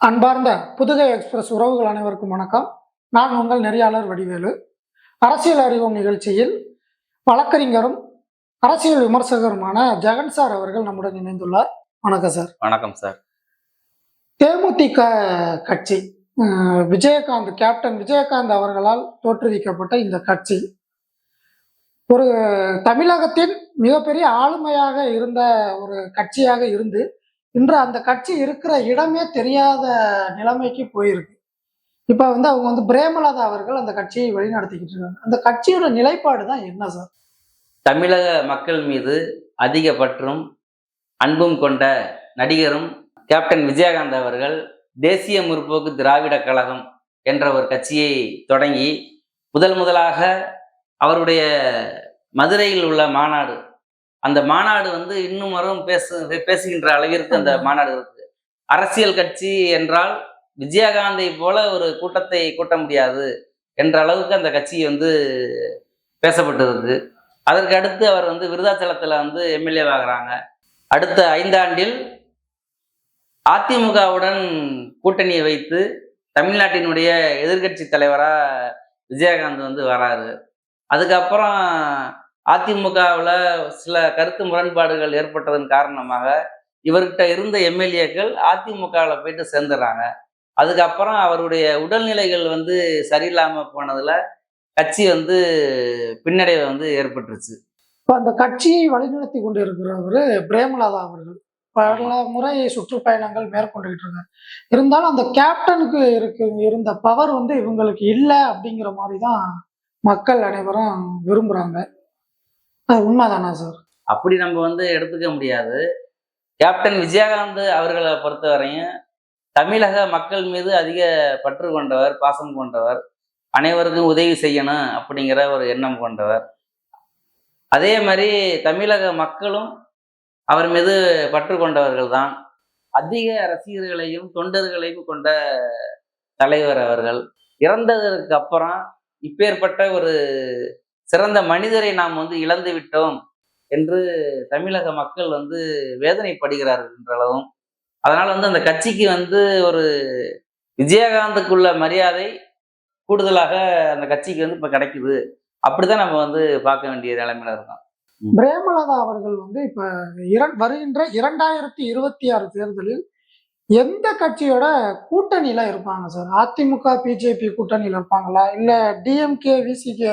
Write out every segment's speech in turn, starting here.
அன்பார்ந்த புதுகை எக்ஸ்பிரஸ் உறவுகள் அனைவருக்கும் வணக்கம். நான் உங்கள் நெறியாளர் வடிவேலு. அரசியல் அறிவோம் நிகழ்ச்சியில் வழக்கறிஞரும் அரசியல் விமர்சகருமான ஜெகன் சார் அவர்கள் நம்முடன் இணைந்துள்ளார். வணக்கம் சார். வணக்கம் சார். தேமுதிக கட்சி விஜயகாந்த் கேப்டன் விஜயகாந்த் அவர்களால் தோற்றுவிக்கப்பட்ட இந்த கட்சி ஒரு தமிழகத்தின் மிகப்பெரிய ஆளுமையாக இருந்த ஒரு கட்சியாக இருந்து இன்று அந்த கட்சி இருக்கிற இடமே தெரியாத நிலைமைக்கு போயிருக்கு. இப்போ வந்து அவங்க வந்து பிரேமலதா அவர்கள் அந்த கட்சியை வழிநடத்திக்கிட்டு இருக்காங்க. அந்த கட்சியோட நிலைப்பாடு தான் என்ன சார்? தமிழக மக்கள் மீது அதிக பற்றும் அன்பும் கொண்ட நடிகரும் கேப்டன் விஜயகாந்த் அவர்கள் தேசிய முற்போக்கு திராவிட கழகம் என்ற ஒரு கட்சியை தொடங்கி முதல் முதலாக அவருடைய மதுரையில் உள்ள மாநாடு அந்த மாநாடு வந்து இன்னும் வரும் பேசு பேசுகின்ற அளவிற்கு அந்த மாநாடு இருக்கு அரசியல் கட்சி என்றால் விஜயகாந்தை போல ஒரு கூட்டத்தை கூட்ட முடியாது என்ற அளவுக்கு அந்த கட்சி வந்து பேசப்பட்டு இருக்கு அதற்கு அடுத்து அவர் வந்து விருதாச்சலத்தில் வந்து எம்எல்ஏ ஆகுறாங்க. அடுத்த ஐந்தாண்டில் அதிமுகவுடன் கூட்டணியை வைத்து தமிழ்நாட்டினுடைய எதிர்க்கட்சி தலைவராக விஜயகாந்த் வந்து வராரு. அதுக்கப்புறம் அதிமுகவில் சில கருத்து முரண்பாடுகள் ஏற்பட்டதன் காரணமாக இவர்கிட்ட இருந்த எம்எல்ஏக்கள் அதிமுகவில் போயிட்டு சேர்ந்துடுறாங்க அதுக்கப்புறம் அவருடைய உடல்நிலைகள் வந்து சரியில்லாமல் போனதில் கட்சி வந்து பின்னடைவை வந்து ஏற்பட்டுருச்சு. இப்போ அந்த கட்சியை வழிநடத்தி கொண்டு இருக்கிறவர் பிரேமலதா அவர்கள். பல முறை சுற்றுப்பயணங்கள் மேற்கொண்டுகிட்டு இருக்காங்க இருந்தாலும் அந்த கேப்டனுக்கு இருக்கு இருந்த பவர் வந்து இவங்களுக்கு இல்லை அப்படிங்கிற மாதிரி தான் மக்கள் அனைவரும் விரும்புகிறாங்க உண்மைதானா சார் அப்படி நம்ம வந்து எடுத்துக்க முடியாது. கேப்டன் விஜயகாந்த் அவர்களை பொறுத்தவரையும் தமிழக மக்கள் மீது அதிக பற்று கொண்டவர் பாசம் கொண்டவர் அனைவருக்கும் உதவி செய்யணும் அப்படிங்கிற ஒரு எண்ணம் கொண்டவர். அதே மாதிரி தமிழக மக்களும் அவர் மீது பற்று கொண்டவர்கள் தான் அதிக ரசிகர்களையும் தொண்டர்களையும் கொண்ட தலைவர் அவர்கள். இறந்ததற்கு அப்புறம் இப்பேற்பட்ட ஒரு சிறந்த மனிதரை நாம் வந்து இழந்து விட்டோம் என்று தமிழக மக்கள் வந்து வேதனைப்படுகிறார்கள் என்றளவும். அதனால வந்து அந்த கட்சிக்கு வந்து ஒரு விஜயகாந்துக்குள்ள மரியாதை கூடுதலாக அந்த கட்சிக்கு வந்து இப்ப கிடைக்குது. அப்படிதான் நம்ம வந்து பார்க்க வேண்டிய நிலைமையில இருக்கோம். பிரேமலதா அவர்கள் வந்து இப்ப இரண் வருகின்ற இரண்டாயிரத்தி இருபத்தி ஆறு தேர்தலில் எந்த கட்சியோட கூட்டணியில இருப்பாங்க சார்? அதிமுக பிஜேபி கூட்டணியில இருப்பாங்களா? இல்ல டிஎம்கே விசிகே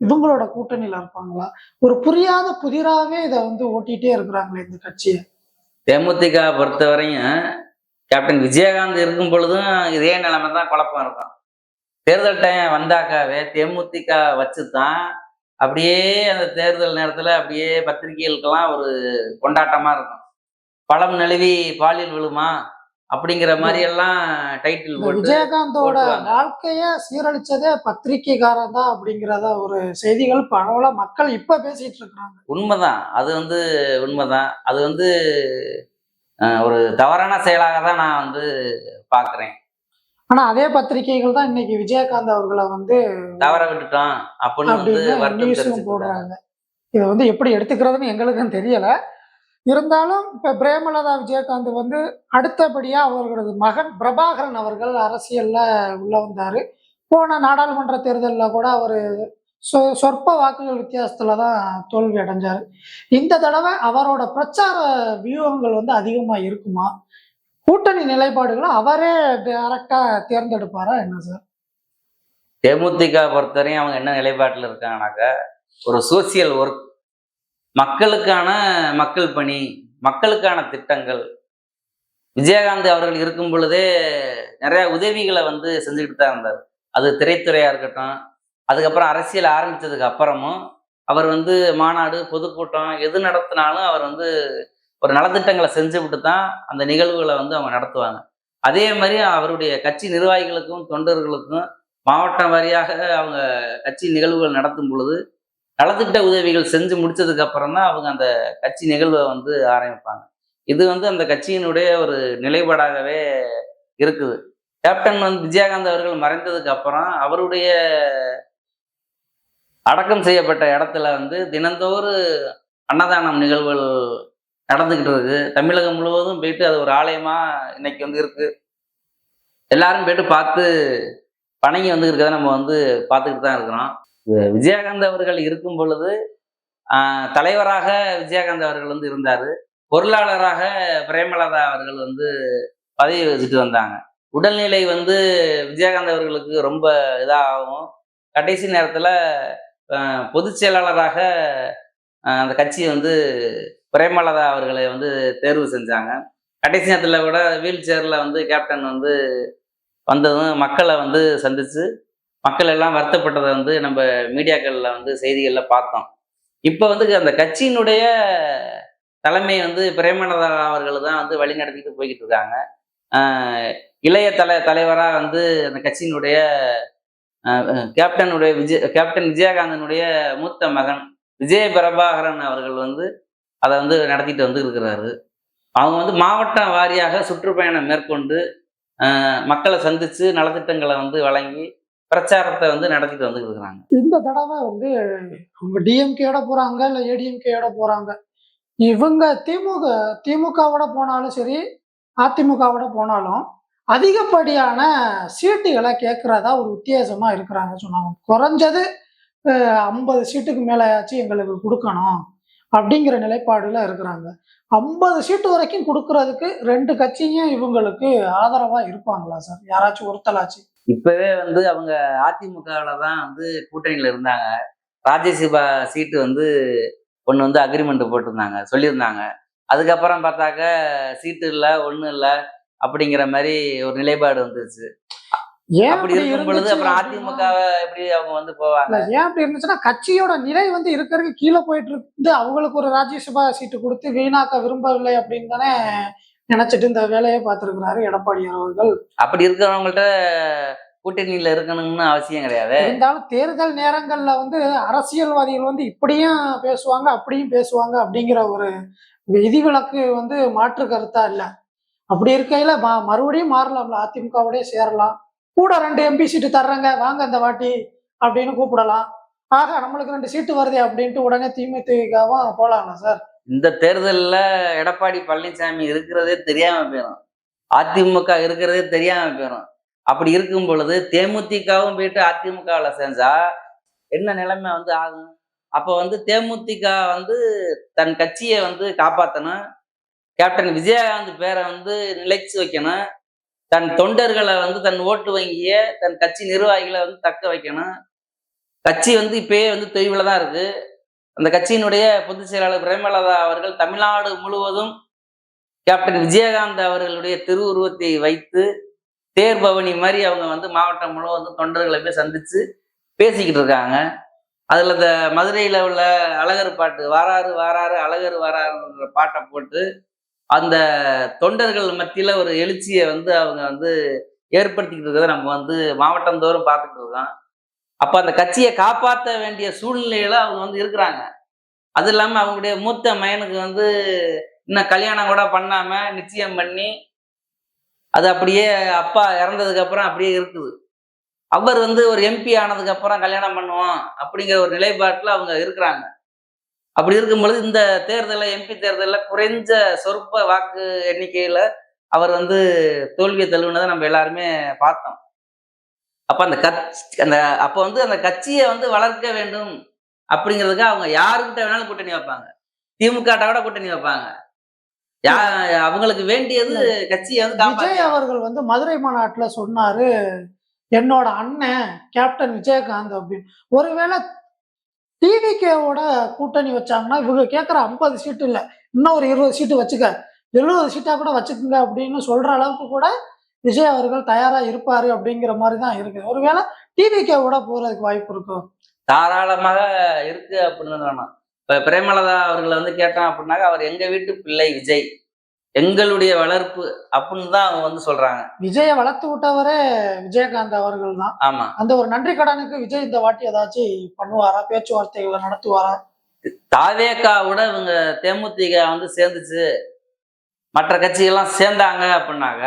இவங்களோட கூட்டணியில இருப்பாங்களா? ஒரு புரியாத புதிராவே இதை வந்து ஓட்டிட்டே இருக்கிறாங்களே இந்த கட்சியை. தேமுதிக பொறுத்தவரையும் கேப்டன் விஜயகாந்த் இருக்கும் பொழுதும் இதே நிலைமை தான் குழப்பம் இருக்கும். தேர்தல் டைம் வந்தாக்காவே தேமுதிக வச்சு தான் அப்படியே அந்த தேர்தல் நேரத்தில் அப்படியே பத்திரிகைகளுக்கெல்லாம் ஒரு கொண்டாட்டமா இருக்கும். பழம் நழுவி பாலியல் விழுமா? அப்படிங்கிற மாதிரி எல்லாம் டைட்டில் விஜயகாந்தோட. வாழ்க்கைய சீரழிச்சதே பத்திரிக்கைக்காரன் தான் அப்படிங்கிறத ஒரு செய்திகள் பரவலா மக்கள் இப்ப பேசிட்டு இருக்கிறாங்க. உண்மைதான். அது வந்து உண்மைதான். அது வந்து ஒரு தவறான செயலாக தான் நான் வந்து பார்க்குறேன் ஆனா அதே பத்திரிகைகள் தான் இன்னைக்கு விஜயகாந்த் அவர்களை வந்து தவற விட்டுட்டோம் அப்படின்னு வந்து போடுறாங்க. இதை வந்து எப்படி எடுத்துக்கிறதுன்னு எங்களுக்கும் தெரியல. இருந்தாலும் இப்போ பிரேமலதா விஜயகாந்த் வந்து அடுத்தபடியாக அவர்களது மகன் பிரபாகரன் அவர்கள் அரசியலில் உள்ள வந்தார். போன நாடாளுமன்ற தேர்தலில் கூட அவர் சொ- சொற்ப வாக்குகள் வித்தியாசத்தில் தான் தோல்வி அடைஞ்சார். இந்த தடவை அவரோட பிரச்சார வியூகங்கள் வந்து அதிகமாக இருக்குமா? கூட்டணி நிலைப்பாடுகளை அவரே டைரக்டா தேர்ந்தெடுப்பாரா என்ன சார்? தேமுதிக பொறுத்தவரையும் அவங்க என்ன நிலைப்பாட்டில் இருக்காங்கனாக்கா ஒரு சோசியல் ஒர்க் மக்களுக்கான மக்கள் பணி மக்களுக்கான திட்டங்கள். விஜயகாந்த் அவர்கள் இருக்கும் பொழுதே நிறைய உதவிகளை வந்து செஞ்சுக்கிட்டு தான் இருந்தார். அது திரைத்துறையா இருக்கட்டும் அதுக்கப்புறம் அரசியல் ஆரம்பித்ததுக்கு அப்புறமும் அவர் வந்து மாநாடு பொதுக்கூட்டம் எது நடத்தினாலும் அவர் வந்து ஒரு நலத்திட்டங்களை செஞ்சுவிட்டு தான் அந்த நிகழ்வுகளை வந்து அவங்க நடத்துவாங்க. அதே மாதிரி அவருடைய கட்சி நிர்வாகிகளுக்கும் தொண்டர்களுக்கும் மாவட்டம் வாரியாக அவங்க கட்சி நிகழ்வுகள் நடத்தும் பொழுது நலத்திட்ட உதவிகள் செஞ்சு முடிச்சதுக்கு அப்புறம் தான் அவங்க அந்த கட்சி நிகழ்வை வந்து ஆரம்பிப்பாங்க. இது வந்து அந்த கட்சியினுடைய ஒரு நிலைப்பாடாகவே இருக்குது. கேப்டன் வந்து விஜயகாந்த் அவர்கள் மறைந்ததுக்கு அப்புறம் அவருடைய அடக்கம் செய்யப்பட்ட இடத்துல வந்து தினந்தோறும் அன்னதானம் நிகழ்வுகள் நடந்துக்கிட்டு இருக்கு தமிழகம் முழுவதும் போயிட்டு அது ஒரு ஆலயமா இன்னைக்கு வந்து இருக்கு. எல்லாரும் போயிட்டு பார்த்து பணங்கி வந்து இருக்கிறத நம்ம வந்து பார்த்துக்கிட்டு தான் இருக்கிறோம். விஜயகாந்த் அவர்கள் இருக்கும் பொழுது தலைவராக விஜயகாந்த் அவர்கள் வந்து இருந்தார். பொருளாளராக பிரேமலதா அவர்கள் வந்து பதவி வச்சுட்டு வந்தாங்க. உடல்நிலை வந்து விஜயகாந்த் அவர்களுக்கு ரொம்ப இதாகும் கடைசி நேரத்தில் பொதுச் செயலாளராக அந்த கட்சி வந்து பிரேமலதா அவர்களை வந்து தேர்வு செஞ்சாங்க. கடைசி நேரத்தில் கூட வீல் சேரில் வந்து கேப்டன் வந்து வந்ததும் மக்களை வந்து சந்தித்து மக்கள் எல்லாம் வருத்தப்பட்டதை வந்து நம்ம மீடியாக்களில் வந்து செய்திகளில் பார்த்தோம். இப்போ வந்து அந்த கட்சியினுடைய தலைமை வந்து பிரேமலதா அவர்கள் தான் வந்து வழி நடத்திட்டு போய்கிட்டு இருக்காங்க. இளைய தலை தலைவராக வந்து அந்த கட்சியினுடைய கேப்டனுடைய விஜய் கேப்டன் விஜயகாந்தனுடைய மூத்த மகன் விஜய பிரபாகரன் அவர்கள் வந்து அதை வந்து நடத்திட்டு வந்து இருக்கிறாரு. அவங்க வந்து மாவட்ட வாரியாக சுற்றுப்பயணம் மேற்கொண்டு மக்களை சந்திச்சு நலத்திட்டங்களை வந்து வழங்கி பிரச்சாரத்தை வந்து நடத்திட்டு வந்து இருக்கிறாங்க இந்த தடவை வந்து அவங்க டிஎம்கேயோட போறாங்க இல்ல ஏடிஎம்கேயோட போறாங்க. இவங்க திமுக திமுகவோட போனாலும் சரி அதிமுகவோட போனாலும் அதிகப்படியான சீட்டுகளை கேட்கறதா ஒரு உத்தேசமா இருக்கிறாங்க சொன்னாங்க. குறைஞ்சது ஐம்பது சீட்டுக்கு மேலேயாச்சும் எங்களுக்கு கொடுக்கணும் அப்படிங்கிற நிலைப்பாடுல இருக்கிறாங்க. ஐம்பது சீட்டு வரைக்கும் கொடுக்கறதுக்கு ரெண்டு கட்சியும் இவங்களுக்கு ஆதரவா இருப்பாங்களா சார்? யாராச்சும் ஒருத்தலாச்சு இப்பவே வந்து அவங்க அதிமுகவில் தான் வந்து கூட்டணியில் இருந்தாங்க. ராஜ்யசபா சீட்டு வந்து ஒன்று வந்து அக்ரிமெண்ட் போட்டிருந்தாங்க சொல்லியிருந்தாங்க. அதுக்கப்புறம் பார்த்தாக்க சீட்டு இல்லை ஒன்றும் இல்லை அப்படிங்கிற மாதிரி ஒரு நிலைப்பாடு வந்துருச்சு. ஏன் அப்படி இருக்கும் பொழுது அப்புறம் அதிமுகவை எப்படி அவங்க வந்து போவாங்க? ஏன் அப்படி இருந்துச்சுன்னா கட்சியோட நிலை வந்து இருக்கிறதுக்கு கீழே போயிட்டு இருந்து அவங்களுக்கு ஒரு ராஜ்யசபா சீட்டு கொடுத்து வீணாக்க விரும்பவில்லை அப்படின்னு தானே நினைச்சிட்டு இந்த வேலையை பார்த்திருக்கிறாரு எடப்பாடி அவர்கள். அப்படி இருக்கிறவங்கள்ட்ட கூட்டணியில் இருக்கணும்னு அவசியம் கிடையாது. இருந்தாலும் தேர்தல் நேரங்கள்ல வந்து அரசியல்வாதிகள் வந்து இப்படியும் பேசுவாங்க அப்படியும் பேசுவாங்க அப்படிங்கிற ஒரு விதிவிலக்கு வந்து மாற்று கருத்தா இல்ல. அப்படி இருக்கையில மறுபடியும் மாறலாம்ல அதிமுகவோடய சேரலாம். கூட ரெண்டு எம்பி சீட்டு தர்றாங்க வாங்க இந்த வாட்டி அப்படின்னு கூப்பிடலாம். ஆக நம்மளுக்கு ரெண்டு சீட்டு வருதே அப்படின்ட்டு உடனே திமுகவும் போலாம்ல சார். இந்த தேர்தலில் எடப்பாடி பழனிசாமி இருக்கிறதே தெரியாம போயிடும் அதிமுக இருக்கிறதே தெரியாம போயிடும் அப்படி இருக்கும் பொழுது தேமுதிகவும் போயிட்டு அதிமுகவில் சேர்ந்தா என்ன நிலைமை வந்து ஆகும்? அப்போ வந்து தேமுதிக வந்து தன் கட்சியை வந்து காப்பாற்றணும் கேப்டன் விஜயகாந்த் பேரை வந்து நிலைச்சு வைக்கணும். தன் தொண்டர்களை வந்து தன் ஓட்டு வங்கிய தன் கட்சி நிர்வாகிகளை வந்து தக்க வைக்கணும். கட்சி வந்து இப்பயே வந்து தொய்வில் தான் இருக்குது அந்த கட்சியினுடைய பொதுச் செயலாளர் பிரேமலதா அவர்கள் தமிழ்நாடு முழுவதும் கேப்டன் விஜயகாந்த் அவர்களுடைய திருவுருவத்தை வைத்து தேர் பவனி மாதிரி அவங்க வந்து மாவட்டம் முழுவதும் தொண்டர்களை போய் சந்திச்சு பேசிக்கிட்டு இருக்காங்க. அதில் இந்த மதுரையில் உள்ள அழகர் பாட்டு வாராரு வாராரு அழகர் வாராருன்ற பாட்டை போட்டு அந்த தொண்டர்கள் மத்தியில் ஒரு எழுச்சியை வந்து அவங்க வந்து ஏற்படுத்திக்கிட்டு இருக்கிறத நம்ம வந்து மாவட்டந்தோறும் பார்த்துட்டு இருக்கோம். அப்ப அந்த கட்சியை காப்பாற்ற வேண்டிய சூழ்நிலையில அவங்க வந்து இருக்கிறாங்க. அது இல்லாம அவங்களுடைய மூத்த மயனுக்கு வந்து இன்னும் கல்யாணம் கூட பண்ணாம நிச்சயம் பண்ணி அது அப்படியே அப்பா இறந்ததுக்கு அப்புறம் அப்படியே இருக்குது. அவர் வந்து ஒரு எம்பி ஆனதுக்கு அப்புறம் கல்யாணம் பண்ணுவோம் அப்படிங்கிற ஒரு நிலைப்பாட்டில் அவங்க இருக்கிறாங்க. அப்படி இருக்கும் பொழுது இந்த தேர்தலில் எம்பி தேர்தலில் குறைஞ்ச சொற்ப வாக்கு எண்ணிக்கையில் அவர் வந்து தோல்வியை தழுவினதை நம்ம எல்லாருமே பார்த்தோம். அப்ப அந்த கட்சி அந்த அப்ப வந்து அந்த கட்சியை வந்து வளர்க்க வேண்டும் அப்படிங்கிறதுக்கு அவங்க யாருக்கிட்ட வேணாலும் கூட்டணி வைப்பாங்க. திமுக விட கூட்டணி வைப்பாங்க. யா அவங்களுக்கு வேண்டியது கட்சியை வந்து விஜய் அவர்கள் வந்து மதுரை மாநாட்டுல சொன்னாரு என்னோட அண்ணன் கேப்டன் விஜயகாந்த் அப்படின்னு. ஒருவேளை டிவிகேவோட கூட்டணி வச்சாங்கன்னா இவங்க கேட்குற ஐம்பது சீட்டு இல்லை இன்னும் ஒரு இருபது சீட்டு வச்சுக்க எழுபது சீட்டா கூட வச்சுக்கோங்க அப்படின்னு சொல்ற அளவுக்கு கூட விஜய் அவர்கள் தயாரா இருப்பாரு அப்படிங்கிற மாதிரி தான் இருக்குது ஒருவேளை டிவிகேவோட போறதுக்கு வாய்ப்பு இருக்கும் தாராளமாக இருக்கு அப்படின்னு சொல்லணும் இப்ப பிரேமலதா அவர்களை வந்து கேட்டான் அப்படின்னாக்க அவர் எங்க வீட்டு பிள்ளை விஜய் எங்களுடைய வளர்ப்பு அப்படின்னு தான் அவங்க வந்து சொல்றாங்க. விஜயை வளர்த்து விட்டவரே விஜயகாந்த் அவர்கள் தான். ஆமா. அந்த ஒரு நன்றி கடனுக்கு விஜய் இந்த வாட்டி ஏதாச்சும் பண்ணுவாரா? பேச்சுவார்த்தைகளை நடத்துவாரா? தாவேக்காவோட இவங்க தேமுதிக வந்து சேர்ந்துச்சு. மற்ற கட்சிகள்லாம் சேர்ந்தாங்க அப்படின்னாக்க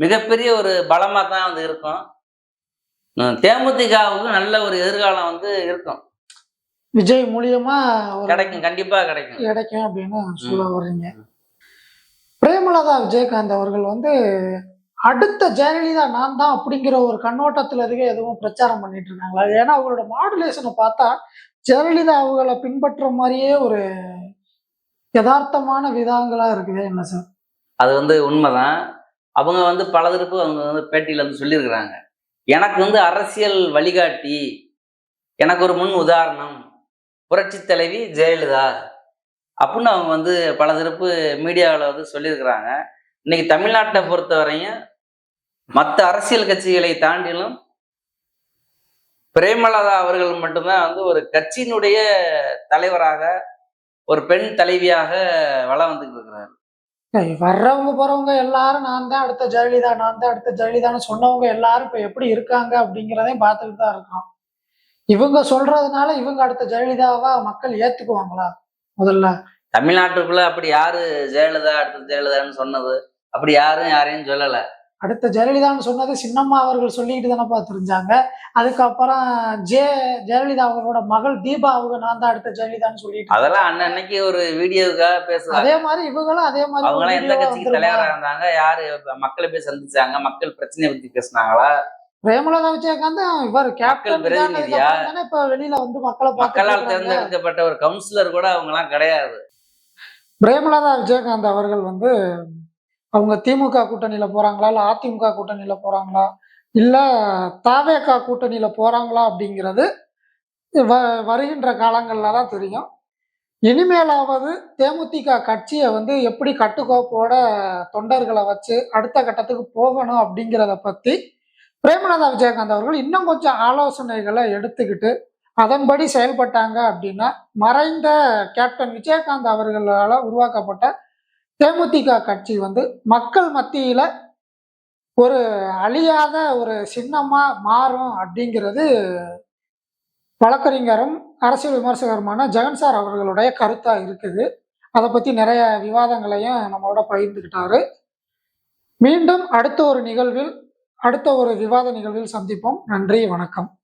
மிகப்பெரிய ஒரு பலமா தான் வந்து இருக்கும். தேமுதிகவுக்கு நல்ல ஒரு எதிர்காலம் வந்து இருக்கும். விஜய் மூலியமா கிடைக்கும் கண்டிப்பா கிடைக்கும். கிடைக்கும் அப்படின்னு சொல்ல வர்றீங்க. பிரேமலதா விஜயகாந்த் அவர்கள் வந்து அடுத்த ஜெயலலிதா நான் தான் அப்படிங்கிற ஒரு கண்ணோட்டத்துல இருக்க எதுவும் பிரச்சாரம் பண்ணிட்டு இருக்காங்களா? ஏன்னா அவங்களோட மாடுலேஷனை பார்த்தா ஜெயலலிதா அவங்கள பின்பற்ற மாதிரியே ஒரு யதார்த்தமான விதங்களா இருக்குது என்ன சார்? அது வந்து உண்மைதான். அவங்க வந்து பல தரப்பு அவங்க வந்து பேட்டியில் வந்து சொல்லியிருக்கிறாங்க. எனக்கு வந்து அரசியல் வழிகாட்டி எனக்கு ஒரு முன் உதாரணம் புரட்சி தலைவி ஜெயலலிதா அப்படின்னு அவங்க வந்து பல தரப்பு மீடியாவில் வந்து சொல்லியிருக்கிறாங்க. இன்னைக்கு தமிழ்நாட்டை பொறுத்த வரையும் மற்ற அரசியல் கட்சிகளை தாண்டிலும் பிரேமலதா அவர்கள் மட்டும்தான் வந்து ஒரு கட்சியினுடைய தலைவராக ஒரு பெண் தலைவியாக வளம் வந்துட்டு இருக்கிறார். வர்றவங்க போறவங்க எல்லாரும் நான் தான் அடுத்த ஜெயலலிதா நான் தான் அடுத்த ஜெயலலிதான்னு சொன்னவங்க எல்லாரும் இப்ப எப்படி இருக்காங்க அப்படிங்கிறதையும் பார்த்துக்கிட்டு தான் இருக்கோம். இவங்க சொல்றதுனால இவங்க அடுத்த ஜெயலலிதாவா மக்கள் ஏத்துக்குவாங்களா? முதல்ல. தமிழ்நாட்டுக்குள்ள அப்படி யாரு ஜெயலலிதா அடுத்த ஜெயலலிதான்னு சொன்னது? அப்படி யாரும் யாரையும் சொல்லல. அடுத்த ஜெயலலிதான்னு சொன்னது சின்னம்மா அவர்கள் சொல்லிக்கிட்டு தானப்பா தெரிஞ்சாங்க. அதுக்கப்புறம் ஜே ஜெயலலிதா அவர்களோட மகள் தீபா அவங்க நான் தான் அடுத்த ஜெயலலிதான்னு சொல்லிட்டு. அதெல்லாம் அன்னன்னைக்கு ஒரு வீடியோவுக்காக பேசுவாங்க. அதே மாதிரி இவங்களும் அதே மாதிரி அவங்களாம் எந்த கட்சிக்கு வந்துருமா? தலைவரா இருந்தாங்க யாரு மக்களை போய் சந்திச்சாங்க மக்கள் பிரச்சனையை பத்தி பேசுனாங்களா? பிரேமலதா விஜயகாந்த் இவர் கேப்டன்? தானே இப்ப வெளியில வந்து மக்களை மக்களால் தேர்ந்தெடுக்கப்பட்ட ஒரு கவுன்சிலர் கூட அவங்க எல்லாம் கிடையாது. பிரேமலதா விஜயகாந்த் அவர்கள் வந்து அவங்க திமுக கூட்டணியில போறாங்களா? இல்ல அதிமுக கூட்டணியில போறாங்களா? இல்ல தாவேகா கூட்டணியில போறாங்களா அப்படிங்கிறது வ- வருகின்ற காலங்கள்ல தான் தெரியும். இனிமேலாவது தேமுதிக கட்சியை வந்து எப்படி கட்டுக்கோப்போட தொண்டர்களை வச்சு அடுத்த கட்டத்துக்கு போகணும் அப்படிங்கிறத பத்தி பிரேமலதா விஜயகாந்த் அவர்கள் இன்னும் கொஞ்சம் ஆலோசனைகளை எடுத்துக்கிட்டு அதன்படி செயல்பட்டாங்க அப்படின்னா மறைந்த கேப்டன் விஜயகாந்த் அவர்களால் உருவாக்கப்பட்ட தேமுதிக கட்சி வந்து மக்கள் மத்தியில் ஒரு அழியாத ஒரு சின்னமாக மாறும் அப்படிங்கிறது வழக்கறிஞரும் அரசியல் விமர்சகருமான ஜெகன் சார் அவர்களுடைய கருத்தாக இருக்குது. அதை பற்றி நிறைய விவாதங்களையும் நம்மளோட பகிர்ந்துக்கிட்டாரு. மீண்டும் அடுத்த ஒரு நிகழ்வில் அடுத்த ஒரு விவாத நிகழ்வில் சந்திப்போம். நன்றி வணக்கம்.